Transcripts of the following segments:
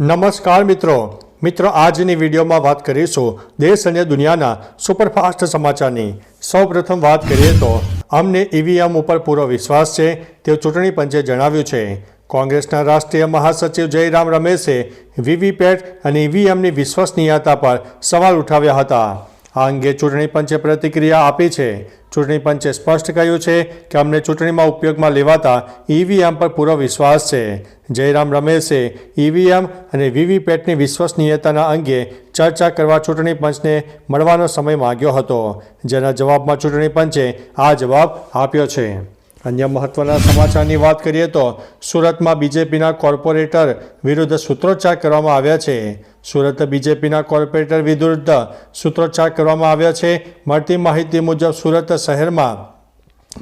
નમસ્કાર મિત્રો. મિત્રો, આજની વિડીયોમાં વાત કરીશું દેશ અને દુનિયાના સુપરફાસ્ટ સમાચારની. સૌપ્રથમ વાત કરીએ તો, અમને ઈવીએમ ઉપર પૂરો વિશ્વાસ છે, તેવું ચૂંટણી પંચે જણાવ્યું છે. કોંગ્રેસના રાષ્ટ્રીય મહાસચિવ જયરામ રમેશે વીવીપેટ અને ઈવીએમની વિશ્વસનીયતા પર સવાલ ઉઠાવ્યા હતા. આ અંગે ચૂંટણી પંચે પ્રતિક્રિયા આપી છે. ચૂંટણી પંચે સ્પષ્ટ કહ્યું છે કે અમને ચૂંટણીમાં ઉપયોગમાં લેવાતા ઈવીએમ પર પૂરો વિશ્વાસ છે. જયરામ રમેશે ઈવીએમ અને વીવીપેટની વિશ્વસનીયતાના અંગે ચર્ચા કરવા ચૂંટણી પંચને મળવાનો સમય માંગ્યો હતો. જેના જવાબમાં ચૂંટણી પંચે આ જવાબ આપ્યો છે. અન્ય મહત્વના સમાચારની વાત કરીએ તો સુરતમાં બીજેપીના કોર્પોરેટર વિરુદ્ધ સૂત્રોચ્ચાર કરવામાં આવ્યા છે. સુરત બીજેપીના કોર્પોરેટર વિરુદ્ધ સૂત્રોચ્ચાર કરવામાં આવ્યા છે. મળતી માહિતી મુજબ સુરત શહેરમાં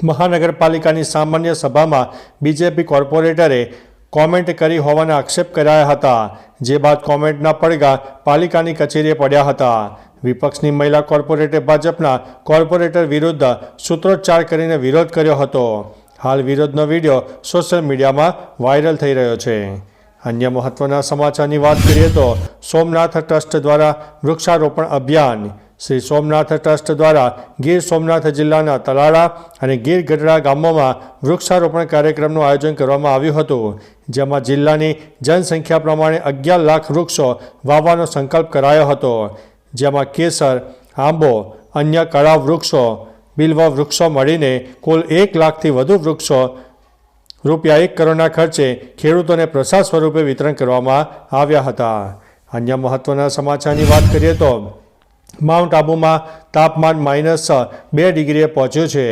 મહાનગરપાલિકાની સામાન્ય સભામાં બીજેપી કોર્પોરેટરે કોમેન્ટ કરી હોવાના આક્ષેપ કરાયા હતા. જે બાદ કોમેન્ટના પડઘા પાલિકાની કચેરીએ પડ્યા હતા. વિપક્ષની મહિલા કોર્પોરેટરે ભાજપના કોર્પોરેટર વિરુદ્ધ સૂત્રોચ્ચાર કરીને વિરોધ કર્યો હતો. હાલ વિરોધનો વીડિયો સોશિયલ મીડિયામાં વાયરલ થઈ રહ્યો છે. અન્ય મહત્વના સમાચારની વાત કરીએ તો સોમનાથ ટ્રસ્ટ દ્વારા વૃક્ષારોપણ અભિયાન. શ્રી સોમનાથ ટ્રસ્ટ દ્વારા ગીર સોમનાથ જિલ્લાના તલાળા અને ગીર ગઢડા ગામોમાં વૃક્ષારોપણ કાર્યક્રમનું આયોજન કરવામાં આવ્યું હતું, જેમાં જિલ્લાની જનસંખ્યા પ્રમાણે અગિયાર લાખ વૃક્ષો વાવવાનો સંકલ્પ કરાયો હતો, જેમાં કેસર, આંબો, અન્ય કળા વૃક્ષો, બિલ્વ વૃક્ષો મળીને કુલ એક લાખથી વધુ વૃક્ષો રૂપિયા એક કરોડના ખર્ચે ખેડૂતોને પ્રસાદ સ્વરૂપે વિતરણ કરવામાં આવ્યા હતા. અન્ય મહત્વના સમાચારની વાત કરીએ તો માઉન્ટ આબુમાં તાપમાન માઇનસ બે ડિગ્રીએ પહોંચ્યું છે.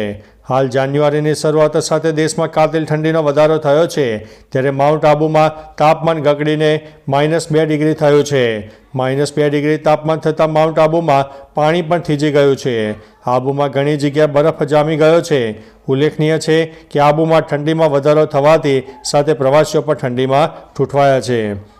હાલ જાન્યુઆરીની શરૂઆત સાથે દેશમાં કાતિલ ઠંડીનો વધારો થયો છે. ત્યારે માઉન્ટ આબુમાં તાપમાન ગગડીને માઇનસ બે ડિગ્રી થયું છે. માઇનસ બે ડિગ્રી તાપમાન થતાં માઉન્ટ આબુમાં પાણી પણ થીજી ગયું છે. આબુમાં ઘણી જગ્યાએ બરફ જામી ગયો છે. ઉલ્લેખનીય છે કે આબુમાં ઠંડીમાં વધારો થવાથી સાથે પ્રવાસીઓ પણ ઠંડીમાં ઠૂંઠવાયા છે.